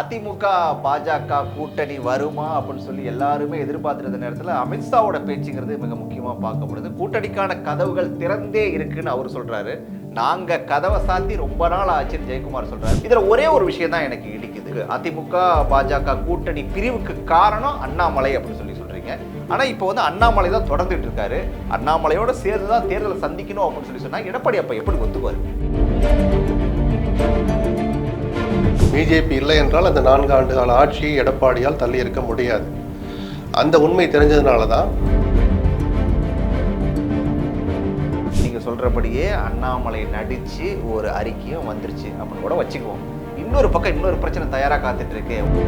அதிமுக பாஜக கூட்டணி வருமா அப்படின்னு சொல்லி எல்லாருமே எதிர்பார்த்துருந்த நேரத்தில் அமித்ஷாவோட பேச்சுங்கிறது மிக முக்கியமாக பார்க்கப்படுது கூட்டணிக்கான கதவுகள் திறந்தே இருக்குன்னு அவர் சொல்கிறாரு நாங்கள் கதவை சாத்தி ரொம்ப நாள் ஆச்சுன்னு ஜெயக்குமார் சொல்கிறாரு இதில் ஒரே ஒரு விஷயம் தான் எனக்கு இடிக்குது. அதிமுக பாஜக கூட்டணி பிரிவுக்கு காரணம் அண்ணாமலை அப்படின்னு சொல்லி சொல்கிறீங்க ஆனால் இப்போ வந்து அண்ணாமலை தான் தொடர்ந்துட்டு இருக்காரு. அண்ணாமலையோட சேர்ந்து தான் தேர்தலை சந்திக்கணும் அப்படின்னு சொல்லி சொன்னால் எடப்பாடி அப்போ எப்படி ஒத்துக்குவாரு? பிஜேபி இல்லை என்றால் அந்த நான்கு ஆண்டு கால ஆட்சியை எடப்பாடியால் தள்ளி இருக்க முடியாது. அந்த உண்மை தெரிஞ்சதுனால தான் நீங்கள் சொல்கிறபடியே அண்ணாமலை நடித்து ஒரு அறிக்கையும் வந்துருச்சு அப்படின்னு கூட வச்சுக்குவோம். இன்னொரு பக்கம் இன்னொரு பிரச்சனை தயாராக காத்துட்ருக்கு இருக்கு.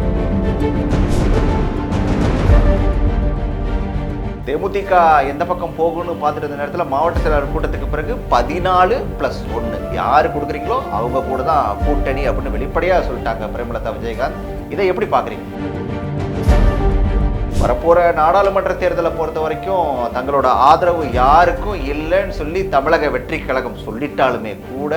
தேமுதிக எந்த பக்கம் போகும்னு பார்த்துட்டு இருந்த நேரத்தில் மாவட்ட செயலாளர் கூட்டத்துக்கு பிறகு பதினாலு ப்ளஸ் ஒன்று யார் கொடுக்குறீங்களோ அவங்க கூட தான் கூட்டணி அப்படின்னு வெளிப்படையாக சொல்லிட்டாங்க பிரேமலதா விஜயகாந்த். இதை எப்படி பார்க்குறீங்க? வரப்போகிற நாடாளுமன்ற தேர்தலை பொறுத்த வரைக்கும் தங்களோட ஆதரவு யாருக்கும் இல்லைன்னு சொல்லி தமிழக வெற்றி கழகம் சொல்லிட்டாலுமே கூட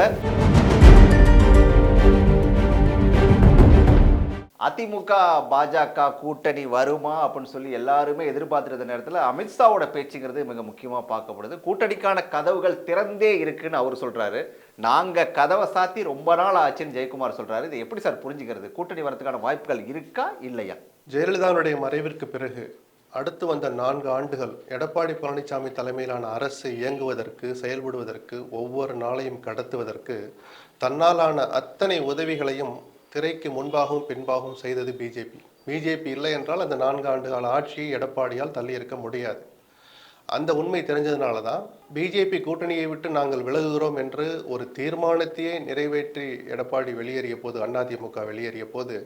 அதிமுக பாஜக கூட்டணி வருமா அப்படின்னு சொல்லி எல்லாருமே எதிர்பார்த்துருந்த நேரத்தில் அமித்ஷாவோட பேச்சுங்கிறது மிக முக்கியமாக பார்க்கப்படுது. கூட்டணிக்கான கதவுகள் திறந்தே இருக்குன்னு அவர் சொல்கிறாரு நாங்கள் கதவை சாத்தி ரொம்ப நாள் ஆச்சுன்னு ஜெயக்குமார் சொல்கிறாரு இது எப்படி சார் புரிஞ்சுக்கிறது? கூட்டணி வரதுக்கான வாய்ப்புகள் இருக்கா இல்லையா? ஜெயலலிதாவுடைய மறைவிற்கு பிறகு அடுத்து வந்த நான்கு ஆண்டுகள் எடப்பாடி பழனிசாமி தலைமையிலான அரசு இயங்குவதற்கு செயல்படுவதற்கு ஒவ்வொரு நாளையும் கடத்துவதற்கு தன்னாலான அத்தனை உதவிகளையும் திரைக்கு முன்பாகவும் பின்பாகவும் செய்தது பிஜேபி பிஜேபி இல்லை என்றால் அந்த நான்கு ஆண்டு கால ஆட்சியை எடப்பாடியால் தள்ளி இருக்க முடியாது. அந்த உண்மை தெரிஞ்சதுனால தான் பிஜேபி கூட்டணியை விட்டு நாங்கள் விலகுகிறோம் என்று ஒரு தீர்மானத்தையே நிறைவேற்றி எடப்பாடி வெளியேறிய போது அதிமுக வெளியேறிய போது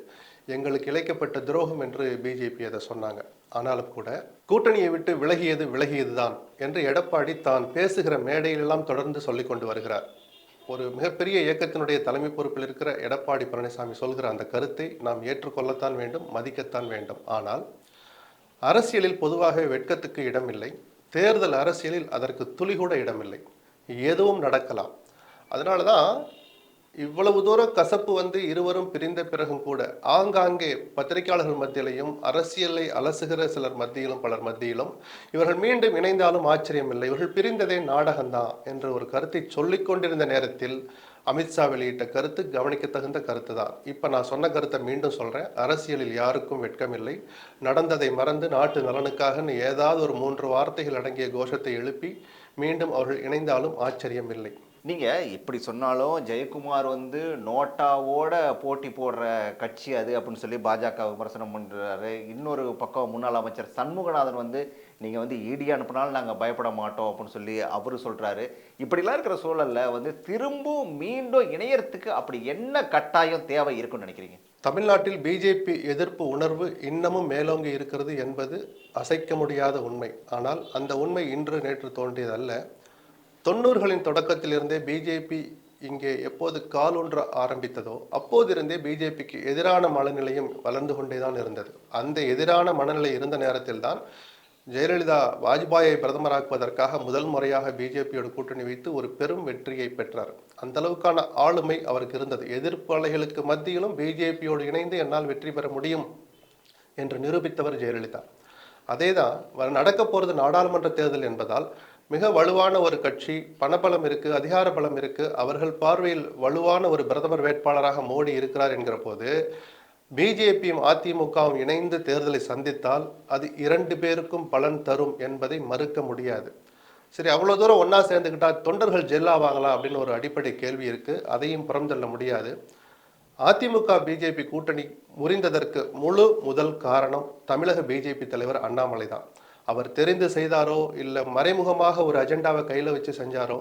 எங்களுக்கு இழைக்கப்பட்ட துரோகம் என்று பிஜேபி அதை சொன்னாங்க. ஆனாலும் கூட கூட்டணியை விட்டு விலகியது விலகியது தான் என்று எடப்பாடி தான் பேசுகிற மேடையிலெல்லாம் தொடர்ந்து சொல்லிக் கொண்டு வருகிறார். ஒரு மிகப்பெரிய இயக்கத்தினுடைய தலைமை பொறுப்பில் இருக்கிற எடப்பாடி பழனிசாமி சொல்கிற அந்த கருத்தை நாம் ஏற்றுக்கொள்ளத்தான் வேண்டும் மதிக்கத்தான் வேண்டும். ஆனால் அரசியலில் பொதுவாக வெட்கத்துக்கு இடமில்லை. தேர்தல் அரசியலில் அதற்கு துளி கூட இடமில்லை. எதுவும் நடக்கலாம். அதனால தான் இவ்வளவு தூரம் கசப்பு வந்து இருவரும் பிரிந்த பிறகும் கூட ஆங்காங்கே பத்திரிகையாளர்கள் மத்தியிலையும் அரசியலை அலசுகிற சிலர் மத்தியிலும் பலர் மத்தியிலும் இவர்கள் மீண்டும் இணைந்தாலும் ஆச்சரியமில்லை. இவர்கள் பிரிந்ததே நாடகம்தான் என்ற ஒரு கருத்தை சொல்லிக் கொண்டிருந்த நேரத்தில் அமித்ஷா வெளியிட்ட கருத்து கவனிக்க தகுந்த கருத்து தான் இப்போ நான் சொன்ன கருத்தை மீண்டும் சொல்கிறேன் அரசியலில் யாருக்கும் வெட்கமில்லை. நடந்ததை மறந்து நாட்டு நலனுக்காக ஏதாவது ஒரு மூன்று வார்த்தைகள் அடங்கிய கோஷத்தை எழுப்பி மீண்டும் அவர்கள் இணைந்தாலும் ஆச்சரியம் நீங்கள் எப்படி இப்படி சொன்னாலும் ஜெயக்குமார் வந்து நோட்டாவோட போட்டி போடுற கட்சி அது அப்படின்னு சொல்லி பாஜக விமர்சனம் பண்ணுறாரு இன்னொரு பக்கம் முன்னாள் அமைச்சர் சண்முகநாதன் வந்து நீங்கள் வந்து இடி அனுப்பினாலும் நாங்கள் பயப்பட மாட்டோம் அப்படின்னு சொல்லி அவரு சொல்கிறாரு இப்படிலாம் இருக்கிற சூழல்ல வந்து திரும்பவும் மீண்டும் இணையறதுக்கு அப்படி என்ன கட்டாயம் தேவை இருக்குன்னு நினைக்கிறீங்க? தமிழ்நாட்டில் பிஜேபி எதிர்ப்பு உணர்வு இன்னமும் மேலோங்கி இருக்கிறது என்பது அசைக்க முடியாத உண்மை. ஆனால் அந்த உண்மை இன்று நேற்று தோன்றியதல்ல. தொண்ணூறுகளின் தொடக்கத்திலிருந்தே பிஜேபி இங்கே எப்போது காலூன்ற ஆரம்பித்ததோ அப்போதிருந்தே பிஜேபிக்கு எதிரான மனநிலையும் வளர்ந்து கொண்டே தான் இருந்தது. அந்த எதிரான மனநிலை இருந்த நேரத்தில் தான் ஜெயலலிதா வாஜ்பாயை பிரதமராக்குவதற்காக முதல் முறையாக பிஜேபியோட கூட்டணி வைத்து ஒரு பெரும் வெற்றியை பெற்றார். அந்த அளவுக்கான ஆளுமை அவருக்கு இருந்தது. எதிர்ப்பாளைகளுக்கு மத்தியிலும் பிஜேபியோடு இணைந்து என்னால் வெற்றி பெற முடியும் என்று நிரூபித்தவர் ஜெயலலிதா. அதேதான் வ- நடக்க போகிறது நாடாளுமன்ற தேர்தல் என்பதால் மிக வலுவான ஒரு கட்சி பணபலம் இருக்கு அதிகார பலம் இருக்கு. அவர்கள் பார்வையில் வலுவான ஒரு பிரதமர் வேட்பாளராக மோடி இருக்கிறார் என்கிற போது பிஜேபியும் அதிமுகவும் இணைந்து தேர்தலை சந்தித்தால் அது இரண்டு பேருக்கும் பலன் தரும் என்பதை மறுக்க முடியாது. சரி அவ்வளோ தூரம் ஒன்றா சேர்ந்துக்கிட்டா தொண்டர்கள் ஜெல்லாவாங்களா அப்படின்னு ஒரு அடிப்படை கேள்வி இருக்கு. அதையும் புறந்தள்ள முடியாது. அதிமுக பிஜேபி கூட்டணி முறிந்ததற்கு முழு முதல் காரணம் தமிழக பிஜேபி தலைவர் அண்ணாமலை தான். அவர் தெரிந்து செய்தாரோ இல்லை மறைமுகமாக ஒரு அஜெண்டாவை கையில் வச்சு செஞ்சாரோ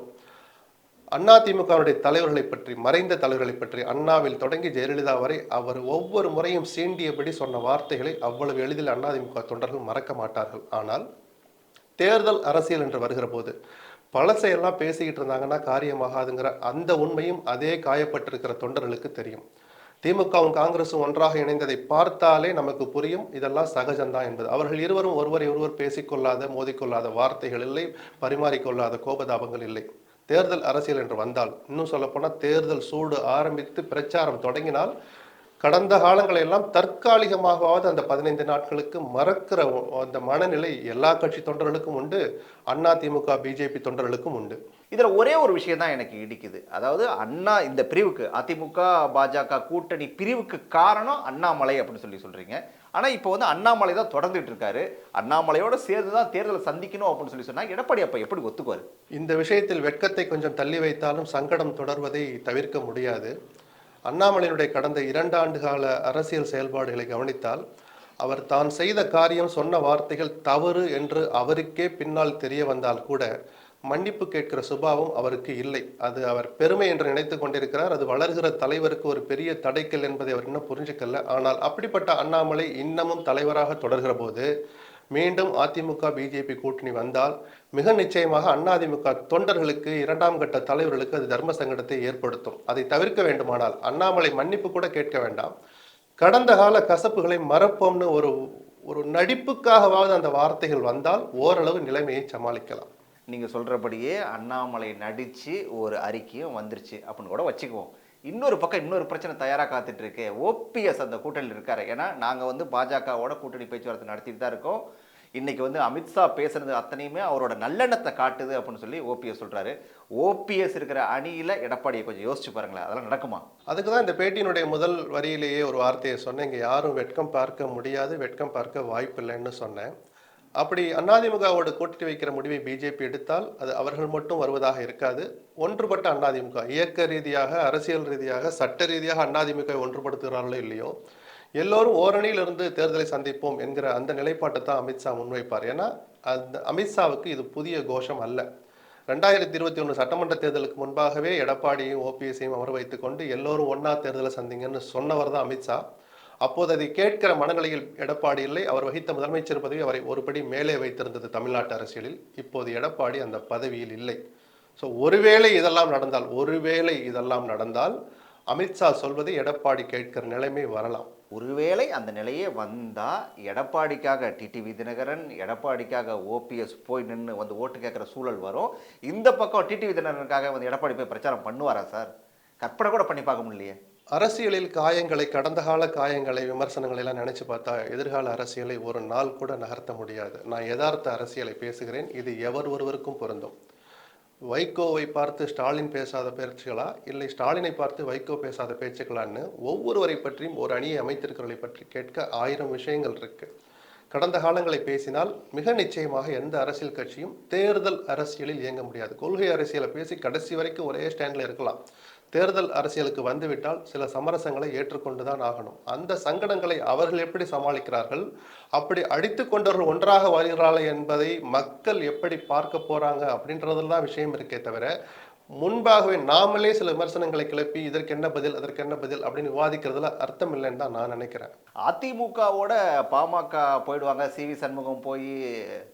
அதிமுகவுடைய தலைவர்களை பற்றி மறைந்த தலைவர்களை பற்றி அண்ணாவில் தொடங்கி ஜெயலலிதா வரை அவர் ஒவ்வொரு முறையும் சீண்டியபடி சொன்ன வார்த்தைகளை அவ்வளவு எளிதில் அதிமுக தொண்டர்கள் மறக்க மாட்டார்கள். ஆனால் தேர்தல் அரசியல் என்று வருகிற போது பழசையெல்லாம் பேசிக்கிட்டு இருந்தாங்கன்னா காரியமாகாதுங்கிற அந்த உண்மையும் அதே காயப்பட்டிருக்கிற தொண்டர்களுக்கு தெரியும். திமுகவும் காங்கிரசும் ஒன்றாக இணைந்ததை பார்த்தாலே நமக்கு புரியும். இதெல்லாம் சகஜம்தான் என்பது. அவர்கள் இருவரும் ஒருவரை ஒருவர் பேசிக்கொள்ளாத மோதிக்கொள்ளாத வார்த்தைகள் இல்லை பரிமாறிக்கொள்ளாத கோபதாபங்கள் இல்லை. தேர்தல் அரசியல் என்று வந்தால் இன்னும் சொல்லப்போனால் தேர்தல் சூடு ஆரம்பித்து பிரச்சாரம் தொடங்கினால் கடந்த காலங்களை எல்லாம் தற்காலிகமாகவாவது அந்த பதினைந்து நாட்களுக்கு மறக்கிற அந்த மனநிலை எல்லா கட்சி தொண்டர்களுக்கும் உண்டு அண்ணா திமுக பிஜேபி தொண்டர்களுக்கும் உண்டு. இதுல ஒரே ஒரு விஷயம் தான் எனக்கு இடிக்குது. அதாவது அண்ணா இந்த பிரிவுக்கு அதிமுக பாஜக கூட்டணி பிரிவுக்கு காரணம் அண்ணாமலை அப்படின்னு சொல்லி சொல்றீங்க. ஆனா இப்போ வந்து அண்ணாமலை தான் தொடர்ந்துட்டு இருக்காரு. அண்ணாமலையோட சேர்ந்து தான் தேர்தலை சந்திக்கணும் அப்படின்னு சொல்லி சொன்னா எடப்பாடி அப்ப எப்படி ஒத்துக்குவாரு? இந்த விஷயத்தில் வெட்கத்தை கொஞ்சம் தள்ளி வைத்தாலும் சங்கடம் தொடர்வதை தவிர்க்க முடியாது. அண்ணாமலையினுடைய கடந்த இரண்டு ஆண்டு கால அரசியல் செயல்பாடுகளை கவனித்தால் அவர் தான் செய்த காரியம் சொன்ன வார்த்தைகள் தவறு என்று அவருக்கே பின்னால் தெரிய வந்தால் கூட மன்னிப்பு கேட்கிற சுபாவம் அவருக்கு இல்லை. அது அவர் பெருமை என்று நினைத்து கொண்டிருக்கிறார். அது வளர்கிற தலைவருக்கு ஒரு பெரிய தடைக்கல் என்பதை அவர் இன்னும் புரிஞ்சுக்கல. ஆனால் அப்படிப்பட்ட அண்ணாமலை இன்னமும் தலைவராக தொடர்கிற போது மீண்டும் அதிமுக பிஜேபி கூட்டணி வந்தால் மிக நிச்சயமாக அதிமுக தொண்டர்களுக்கு இரண்டாம் கட்ட தலைவர்களுக்கு அது தர்ம சங்கடத்தை ஏற்படுத்தும். அதை தவிர்க்க வேண்டுமானால் அண்ணாமலை மன்னிப்பு கூட கேட்க வேண்டாம். கடந்த கால கசப்புகளை மறப்போம்னு ஒரு ஒரு நடிப்புக்காகவாவது அந்த வார்த்தைகள் வந்தால் ஓரளவு நிலைமையை சமாளிக்கலாம். நீங்கள் சொல்கிறபடியே அண்ணாமலை நடித்து ஒரு அறிக்கையும் வந்துருச்சு அப்படின்னு கூட வச்சுக்குவோம். இன்னொரு பக்கம் இன்னொரு பிரச்சனை தயாராக காத்துட்டு இருக்கு ஓபிஎஸ் அந்த கூட்டணியில் இருக்காரு. ஏன்னா நாங்கள் வந்து பாஜகவோட கூட்டணி பேச்சுவார்த்தை நடத்திட்டு தான் இருக்கோம். இன்னைக்கு வந்து அமித்ஷா பேசுனது அத்தனையுமே அவரோட நல்லெண்ணத்தை காட்டுது அப்படின்னு சொல்லி ஓபிஎஸ் சொல்றாரு. ஓபிஎஸ் இருக்கிற அணியில எடப்பாடியை கொஞ்சம் யோசிச்சு பாருங்களேன். அதெல்லாம் நடக்குமா? அதுக்கு தான் இந்த பேட்டியினுடைய முதல் வரியிலேயே ஒரு வார்த்தையை சொன்னேன். இங்கே யாரும் வெட்கம் பார்க்க முடியாது வெட்கம் பார்க்க வாய்ப்பில்லைன்னு சொன்னேன். அப்படி அதிமுகவோடு கூட்டி வைக்கிற முடிவை பிஜேபி எடுத்தால் அது அவர்கள் மட்டும் வருவதாக இருக்காது. ஒன்றுபட்ட அதிமுக இயக்க ரீதியாக அரசியல் ரீதியாக சட்ட ரீதியாக அதிமுக ஒன்றுபடுத்துகிறார்களோ இல்லையோ எல்லோரும் ஓரணியிலிருந்து தேர்தலை சந்திப்போம் என்கிற அந்த நிலைப்பாட்டை தான் அமித்ஷா முன்வைப்பார். ஏன்னா அந்த அமித்ஷாவுக்கு இது புதிய கோஷம் அல்ல. ரெண்டாயிரத்தி இருபத்தி ஒன்று சட்டமன்ற தேர்தலுக்கு முன்பாகவே எடப்பாடியும் ஓபிஎஸையும் அமர் வைத்துக்கொண்டு எல்லோரும் ஒன்றா தேர்தலை சந்திங்கன்னு சொன்னவர் தான் அமித்ஷா அப்போது அதை கேட்கிற மனநிலையில் எடப்பாடி இல்லை. அவர் வகித்த முதலமைச்சர் பதவி அவரை ஒருபடி மேலே வைத்திருந்தது தமிழ்நாட்டு அரசியலில். இப்போது எடப்பாடி அந்த பதவியில் இல்லை. ஸோ ஒருவேளை இதெல்லாம் நடந்தால் ஒருவேளை இதெல்லாம் நடந்தால் அமித்ஷா சொல்வதை எடப்பாடி கேட்கிற நிலைமை வரலாம். ஒருவேளை அந்த நிலையே வந்தால் எடப்பாடிக்காக டிடிவி தினகரன் எடப்பாடிக்காக ஓபிஎஸ் போய் நின்று வந்து ஓட்டு கேட்குற சூழல் வரும். இந்த பக்கம் டிடிவி தினகரனுக்காக வந்து எடப்பாடி போய் பிரச்சாரம் பண்ணுவாரா சார்? கற்பனை கூட பண்ணி பார்க்க முடியலையே. அரசியலில் காயங்களை கடந்த கால காயங்களை விமர்சனங்களை எல்லாம் நினைச்சு பார்த்தா எதிர்கால அரசியலை ஒரு நாள் கூட நகர்த்த முடியாது. நான் யதார்த்த அரசியலை பேசுகிறேன். இது எவர் ஒருவருக்கும் பொருந்தும். வைகோவை பார்த்து ஸ்டாலின் பேசாத பேச்சுகளா? இல்லை ஸ்டாலினை பார்த்து வைகோ பேசாத பேச்சுக்களான்னு ஒவ்வொருவரை பற்றியும் ஒரு அணியை அமைத்திருக்கிறவர்களை பற்றி கேட்க ஆயிரம் விஷயங்கள் இருக்கு. கடந்த காலங்களை பேசினால் மிக நிச்சயமாக எந்த அரசியல் கட்சியும் தேர்தல் அரசியலில் இயங்க முடியாது. கொள்கை அரசியலை பேசி கடைசி வரைக்கும் ஒரே ஸ்டாண்டில் இருக்கலாம். தேர்தல் அரசியலுக்கு வந்துவிட்டால் சில சமரசங்களை ஏற்றுக்கொண்டு தான் ஆகணும். அந்த சங்கடங்களை அவர்கள் எப்படி சமாளிக்கிறார்கள்? அப்படி அடித்து கொண்டவர்கள் ஒன்றாக வருகிறார்கள் என்பதை மக்கள் எப்படி பார்க்க போறாங்க அப்படின்றதுல தான் விஷயம் இருக்கே தவிர முன்பாகவே நாமளே சில விமர்சனங்களை கிளப்பி இதற்கு என்ன பதில் அதற்கு என்ன பதில் அப்படின்னு விவாதிக்கிறதுல அர்த்தம் இல்லைன்னு தான் நான் நினைக்கிறேன். அதிமுகவோட பாமக போயிடுவாங்க. சி. வி. சண்முகம் போய்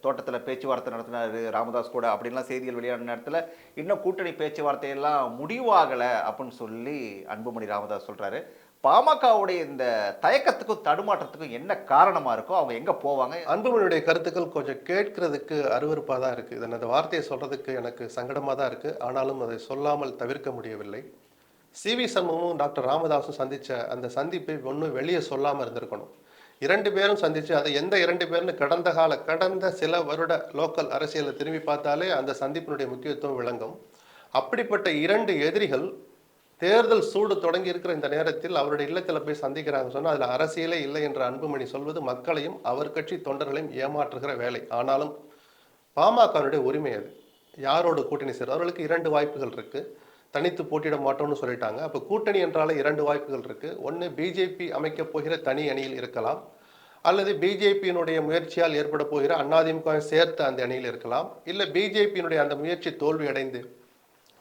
தோட்டத்தில் பேச்சுவார்த்தை நடத்தினாரு. ராமதாஸ் கூட அப்படின்லாம் செய்திகள் வெளியான நேரத்தில் இன்னும் கூட்டணி பேச்சுவார்த்தையெல்லாம் முடிவாகலை அப்படின்னு சொல்லி அன்புமணி ராமதாஸ் சொல்கிறாரு பாமகவுடைய இந்த தயக்கத்துக்கும் தடுமாற்றத்துக்கும் என்ன காரணமாக இருக்கோ அவங்க எங்கே போவாங்க? அன்புமணியுடைய கருத்துக்கள் கொஞ்சம் கேட்கறதுக்கு அருவருப்பாக தான் இருக்குது இதன் அந்த வார்த்தையை சொல்கிறதுக்கு எனக்கு சங்கடமாக தான் இருக்குது ஆனாலும் அதை சொல்லாமல் தவிர்க்க முடியவில்லை. சி வி சண்முகமும் டாக்டர் ராமதாஸும் சந்தித்த அந்த சந்திப்பை ஒன்றும் வெளியே சொல்லாமல் இருந்திருக்கணும். இரண்டு பேரும் சந்திச்சு அதை எந்த இரண்டு பேர்னு கடந்த கால கடந்த சில வருட லோக்கல் அரசியலை திரும்பி பார்த்தாலே அந்த சந்திப்பினுடைய முக்கியத்துவம் விளங்கும். அப்படிப்பட்ட இரண்டு எதிரிகள் தேர்தல் சூடு தொடங்கி இருக்கிற இந்த நேரத்தில் அவருடைய இல்லத்தில் போய் சந்திக்கிறாங்க சொன்னால் அதில் அரசியலே இல்லை என்ற அன்புமணி சொல்வது மக்களையும் அவர் கட்சி தொண்டர்களையும் ஏமாற்றுகிற வேலை. ஆனாலும் பாமகனுடைய உரிமை அது. யாரோடு கூட்டணி சேர் அவர்களுக்கு இரண்டு வாய்ப்புகள் இருக்குது தனித்து போட்டியிட மாட்டோம்னு சொல்லிட்டாங்க. அப்போ கூட்டணி என்றாலே இரண்டு வாய்ப்புகள் இருக்குது ஒன்று பிஜேபி அமைக்கப் போகிற தனி அணியில் இருக்கலாம். அல்லது பிஜேபியினுடைய முயற்சியால் ஏற்பட போகிற அண்ணாதிமுக சேர்த்த அந்த அணியில் இருக்கலாம். இல்லை பிஜேபியினுடைய அந்த முயற்சி தோல்வி அடைந்து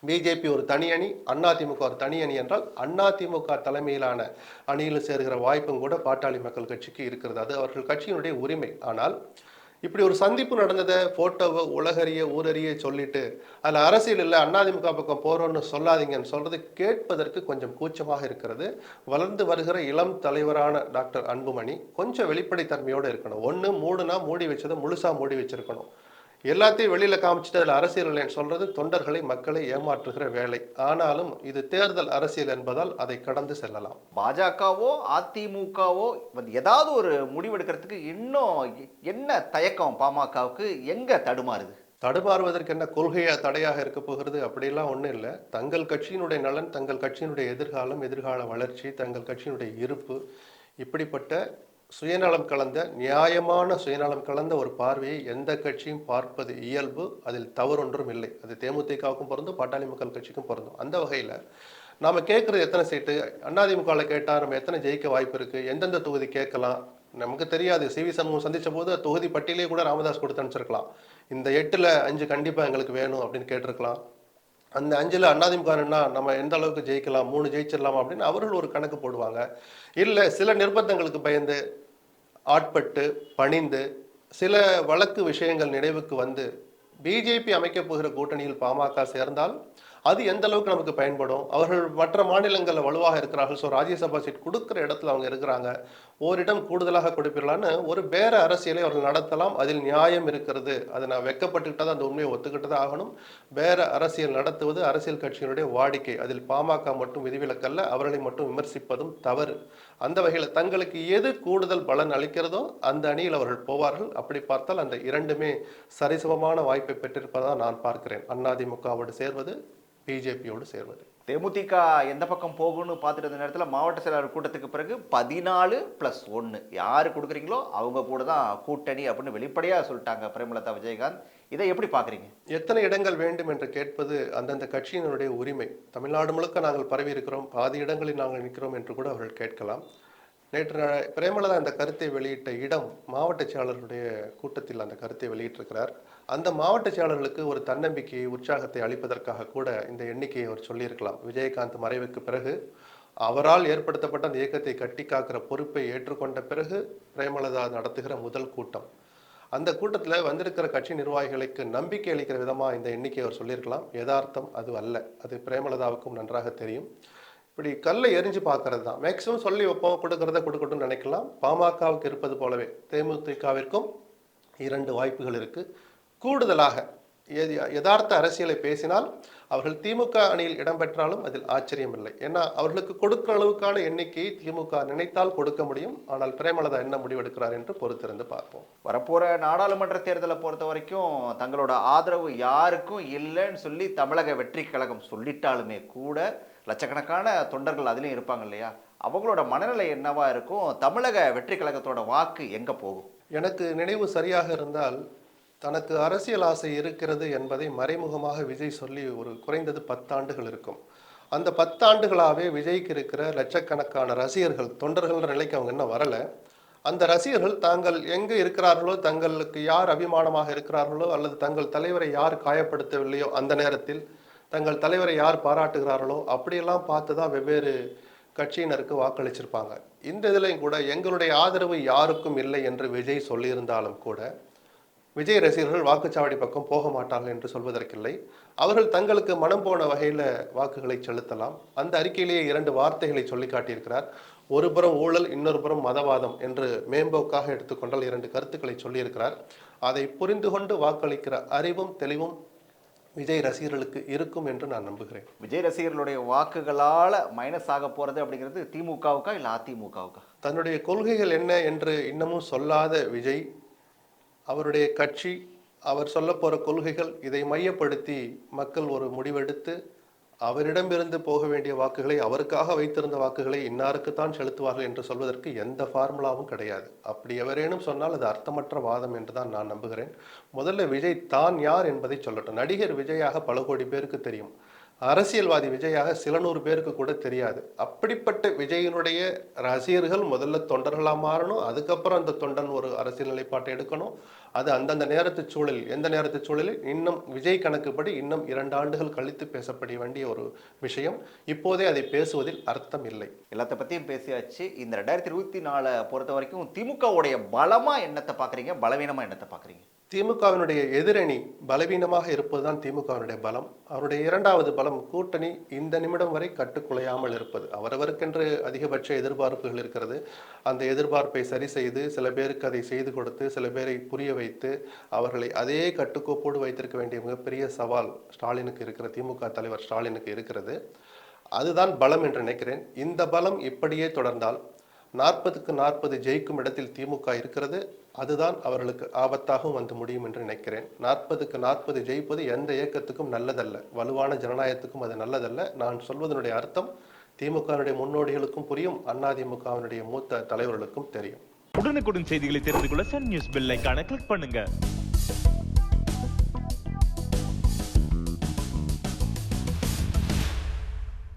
பிஜேபி ஒரு தனி அணி அதிமுக ஒரு தனி அணி என்றால் அதிமுக தலைமையிலான அணியில் சேர்கிற வாய்ப்பும் கூட பாட்டாளி மக்கள் கட்சிக்கு இருக்கிறது. அது அவர்கள் கட்சியினுடைய உரிமை. ஆனால் இப்படி ஒரு சந்திப்பு நடந்ததை போட்டோவை உலகறிய ஊரறிய சொல்லிட்டு அதில் அரசியல் இல்லை அதிமுக பக்கம் போகிறோன்னு சொல்லாதீங்கன்னு சொல்றது கேட்பதற்கு கொஞ்சம் கூச்சமாக இருக்கிறது. வளர்ந்து வருகிற இளம் தலைவரான டாக்டர் அன்புமணி கொஞ்சம் வெளிப்படைத்தன்மையோடு இருக்கணும். ஒன்று மூடுனா மூடி வச்சதை முழுசாக மூடி வச்சிருக்கணும். எல்லாத்தையும் வெளியில காமிச்சிட்டு அதில் அரசியல் இல்லைன்னு சொல்றது தொண்டர்களை மக்களை ஏமாற்றுகிற வேலை. ஆனாலும் இது தேர்தல் அரசியல் என்பதால் அதை கடந்து செல்லலாம். பாஜகவோ அதிமுகவோ வந்து ஏதாவது ஒரு முடிவெடுக்கிறதுக்கு இன்னும் என்ன தயக்கம் பாமகவுக்கு எங்க தடுமாறுது? தடுமாறுவதற்கு என்ன கொள்கையா தடையாக இருக்க போகிறது? அப்படிலாம் ஒன்றும் இல்லை. தங்கள் கட்சியினுடைய நலன் தங்கள் கட்சியினுடைய எதிர்காலம் எதிர்கால வளர்ச்சி தங்கள் கட்சியினுடைய இருப்பு இப்படிப்பட்ட சுயநலம் கலந்த நியாயமான சுயநலம் கலந்த ஒரு பார்வையை எந்த கட்சியும் பார்ப்பது இயல்பு அதில் தவறொன்றும் இல்லை. அது தேமுதிகவுக்கும் பொருந்தும் பாட்டாளி மக்கள் கட்சிக்கும் பொருந்தும். அந்த வகையில் நாம் கேட்குறது எத்தனை சீட்டு? அதிமுகவில் கேட்டால் நம்ம எத்தனை ஜெயிக்க வாய்ப்பு இருக்குது எந்தெந்த தொகுதி கேட்கலாம்? நமக்கு தெரியாது. சிவி சண்முகம் சந்தித்த போது தொகுதி பட்டியலே கூட ராமதாஸ் கொடுத்து அனுப்பிச்சிருக்கலாம். இந்த எட்டில் அஞ்சு கண்டிப்பாக எங்களுக்கு வேணும் அப்படின்னு கேட்டிருக்கலாம். அந்த அஞ்சில் அண்ணாதிமுகன்னா நம்ம எந்த அளவுக்கு ஜெயிக்கலாம் மூணு ஜெயிச்சிடலாமா அப்படின்னு அவர்கள் ஒரு கணக்கு போடுவாங்க. இல்லை சில நிர்பந்தங்களுக்கு பயந்து ஆட்பட்டு பணிந்து சில வழக்கு விஷயங்கள் நினைவுக்கு வந்து பிஜேபி அமைக்கப் போகிற கூட்டணியில் பாமக சேர்ந்தால் அது எந்த அளவுக்கு நமக்கு பயன்படும்? அவர்கள் மற்ற மாநிலங்களில் வலுவாக இருக்கிறார்கள். ஸோ ராஜ்யசபா சீட் கொடுக்குற இடத்துல அவங்க இருக்கிறாங்க. ஓரிடம் கூடுதலாக கொடுப்பீர்களான்னு ஒரு பேர அரசியலை அவர்கள் நடத்தலாம் அதில் நியாயம் இருக்கிறது. அதை நான் வெக்கப்பட்டுக்கிட்டா அந்த உண்மையை ஒத்துக்கிட்டு தான் ஆகணும். பேர அரசியல் நடத்துவது அரசியல் கட்சியினுடைய வாடிக்கை. அதில் பாமக மட்டும் விதிவிலக்கல்ல அவர்களை மட்டும் விமர்சிப்பதும் தவறு. அந்த வகையில் தங்களுக்கு எது கூடுதல் பலன் அளிக்கிறதோ அந்த அணியில் அவர்கள் போவார்கள். அப்படி பார்த்தால் அந்த இரண்டுமே சரிசமமான வாய்ப்பை பெற்றிருப்பதாக நான் பார்க்கிறேன். அதிமுகவோடு சேர்வது பிஜேபியோடு சேர்வது. தேமுதிக எந்த பக்கம் போகும்னு பார்த்துட்டு இருந்த நேரத்தில் மாவட்ட செயலாளர் கூட்டத்துக்கு பிறகு பதினாலு ப்ளஸ் ஒன்று யார் கொடுக்குறீங்களோ அவங்க கூட தான் கூட்டணி அப்படின்னு வெளிப்படையாக சொல்லிட்டாங்க பிரேமலதா விஜயகாந்த். இதை எப்படி பார்க்குறீங்க? எத்தனை இடங்கள் வேண்டும் என்று கேட்பது அந்தந்த கட்சியினுடைய உரிமை. தமிழ்நாடு முழுக்க நாங்கள் பரவி இருக்கிறோம். பாதி இடங்களில் நாங்கள் நிற்கிறோம் என்று கூட அவர்கள் கேட்கலாம். நேற்று பிரேமலதா அந்த கருத்தை வெளியிட்ட இடம் மாவட்ட செயலாளர்களுடைய கூட்டத்தில் அந்த கருத்தை வெளியிட்டிருக்கிறார். அந்த மாவட்ட செயலாளர்களுக்கு ஒரு தன்னம்பிக்கையை உற்சாகத்தை அளிப்பதற்காக கூட இந்த எண்ணிக்கையை அவர் சொல்லியிருக்கலாம். விஜயகாந்த் மறைவுக்கு பிறகு அவரால் ஏற்படுத்தப்பட்ட அந்த இயக்கத்தை கட்டி காக்கிற பொறுப்பை ஏற்றுக்கொண்ட பிறகு பிரேமலதா நடத்துகிற முதல் கூட்டம். அந்த கூட்டத்தில் வந்திருக்கிற கட்சி நிர்வாகிகளுக்கு நம்பிக்கை அளிக்கிற விதமாக இந்த எண்ணிக்கை அவர் சொல்லியிருக்கலாம். யதார்த்தம் அது அல்ல. அது பிரேமலதாவுக்கும் நன்றாக தெரியும். இப்படி கல்லை எரிஞ்சு பார்க்கறது தான் மேக்சிமம் சொல்லி வைப்போம் கொடுக்கறத கொடுக்கட்டும்னு நினைக்கலாம். பாமகவுக்கு இருப்பது போலவே தேமுதிகவிற்கும் இரண்டு வாய்ப்புகள் இருக்கு. கூடுதலாக எது- யதார்த்த அரசியலை பேசினால் அவர்கள் திமுக அணியில் இடம்பெற்றாலும் அதில் ஆச்சரியம் இல்லை. ஏன்னா அவர்களுக்கு கொடுக்கிற அளவுக்கான எண்ணிக்கையை திமுக நினைத்தால் கொடுக்க முடியும். ஆனால் பிரேமலதா என்ன முடிவெடுக்கிறார் என்று பொறுத்திருந்து பார்ப்போம். வரப்போகிற நாடாளுமன்ற தேர்தலை பொறுத்த வரைக்கும் தங்களோட ஆதரவு யாருக்கும் இல்லைன்னு சொல்லி தமிழக வெற்றி கழகம் சொல்லிட்டாலுமே கூட லட்சக்கணக்கான தொண்டர்கள் அதுலேயும் இருப்பாங்க இல்லையா? அவங்களோட மனநிலை என்னவா இருக்கும்? தமிழக வெற்றி கழகத்தோட வாக்கு எங்கே போகும்? எனக்கு நினைவு சரியாக இருந்தால் தனக்கு அரசியல் ஆசை இருக்கிறது என்பதை மறைமுகமாக விஜய் சொல்லி ஒரு குறைந்தது பத்தாண்டுகள் இருக்கும். அந்த பத்தாண்டுகளாகவே விஜய்க்கு இருக்கிற லட்சக்கணக்கான ரசிகர்கள் தொண்டர்கள்ன்ற நிலைக்கு அவங்க இன்னும் வரல. அந்த ரசிகர்கள் தாங்கள் எங்கே இருக்கிறார்களோ தங்களுக்கு யார் அபிமானமாக இருக்கிறார்களோ அல்லது தங்கள் தலைவரை யார் காயப்படுத்தவில்லையோ அந்த நேரத்தில் தங்கள் தலைவரை யார் பாராட்டுகிறார்களோ அப்படியெல்லாம் பார்த்து தான் வெவ்வேறு கட்சியினருக்கு வாக்களிச்சிருப்பாங்க. இந்த இதுலையும் கூட எங்களுடைய ஆதரவு யாருக்கும் இல்லை என்று விஜய் சொல்லியிருந்தாலும் கூட விஜய் ரசிகர்கள் வாக்குச்சாவடி பக்கம் போக மாட்டார்கள் என்று சொல்வதற்கில்லை. அவர்கள் தங்களுக்கு மனம் போன வகையில் வாக்குகளை செலுத்தலாம். அந்த அறிக்கையிலேயே இரண்டு வார்த்தைகளை சொல்லி காட்டியிருக்கிறார். ஒரு புறம் ஊழல் இன்னொரு புறம் மதவாதம் என்று மேம்போக்காக எடுத்துக்கொண்டால் இரண்டு கருத்துக்களை சொல்லியிருக்கிறார். அதை புரிந்து கொண்டு வாக்களிக்கிற அறிவும் தெளிவும் விஜய் ரசிகர்களுக்கு இருக்கும் என்று நான் நம்புகிறேன். விஜய் ரசிகர்களுடைய வாக்குகளால் மைனஸ் ஆக போகிறது அப்படிங்கிறது திமுகவுக்கா இல்லை அதிமுகவுக்கா? தன்னுடைய கொள்கைகள் என்ன என்று இன்னமும் சொல்லாத விஜய் அவருடைய கட்சி அவர் சொல்ல போற கொள்கைகள் இதை மையப்படுத்தி மக்கள் ஒரு முடிவெடுத்து அவரிடமிருந்து போக வேண்டிய வாக்குகளை அவருக்காக வைத்திருந்த வாக்குகளை இன்னாருக்குத்தான் செலுத்துவார்கள் என்று சொல்வதற்கு எந்த ஃபார்முலாவும் கிடையாது. அப்படி எவரேனும் சொன்னால் அது அர்த்தமற்ற வாதம் என்று தான் நான் நம்புகிறேன். முதல்ல விஜய் தான் யார் என்பதை சொல்லட்டும். நடிகர் விஜயாக பல கோடி பேருக்கு தெரியும். அரசியல்வாதி விஜயாக சில நூறு பேருக்கு கூட தெரியாது. அப்படிப்பட்ட விஜயினுடைய ரசிகர்கள் முதல்ல தொண்டர்களாக மாறணும். அதுக்கப்புறம் அந்த தொண்டன் ஒரு அரசியல் நிலைப்பாட்டை எடுக்கணும். அது அந்தந்த நேரத்து சூழலில் எந்த நேரத்து சூழலில் இன்னும் விஜய் கணக்குப்படி இன்னும் இரண்டு ஆண்டுகள் கழித்து பேசப்பட வேண்டிய ஒரு விஷயம். இப்போதே அதை பேசுவதில் அர்த்தம் இல்லை. எல்லாத்த பற்றியும் பேசியாச்சு. இந்த ரெண்டாயிரத்தி இருபத்தி நாலை பொறுத்த வரைக்கும் திமுகவுடைய பலமாக என்னத்தை பார்க்குறீங்க? பலவீனமாக என்னத்தை பார்க்குறீங்க? திமுகவினுடைய எதிரணி பலவீனமாக இருப்பதுதான் திமுகவினுடைய பலம். அவருடைய இரண்டாவது பலம் கூட்டணி இந்த நிமிடம் வரை கட்டுக்குலையாமல் இருப்பது. அவரவருக்கென்று அதிகபட்ச எதிர்பார்ப்புகள் இருக்கிறது. அந்த எதிர்பார்ப்பை சரி செய்து சில பேருக்கு அதை செய்து கொடுத்து சில பேரை புரிய வைத்து அவர்களை அதே கட்டுக்கோப்போடு வைத்திருக்க வேண்டிய மிகப்பெரிய சவால் ஸ்டாலினுக்கு இருக்கிற திமுக தலைவர் ஸ்டாலினுக்கு இருக்கிறது. அதுதான் பலம் என்று நினைக்கிறேன். இந்த பலம் இப்படியே தொடர்ந்தால் நாற்பதுக்கு நாற்பது ஜெயிக்கும் இடத்தில் திமுக இருக்கிறது அதுதான் அவர்களுக்கு ஆபத்தாகவும் வந்து முடியும் என்று நினைக்கிறேன். நாற்பதுக்கு நாற்பது ஜெயிப்பது எந்த இயக்கத்துக்கும் நல்லதல்ல. வலுவான ஜனநாயகத்துக்கும் அது நல்லதல்ல. நான் சொல்வதனுடைய அர்த்தம் திமுகவினுடைய முன்னோடிகளுக்கும் புரியும் அதிமுகவினுடைய மூத்த தலைவர்களுக்கும் தெரியும். உடனுக்குடன் செய்திகளை தெரிந்து கொள்ள சன் நியூஸ் பெல் கிளிக் பண்ணுங்க.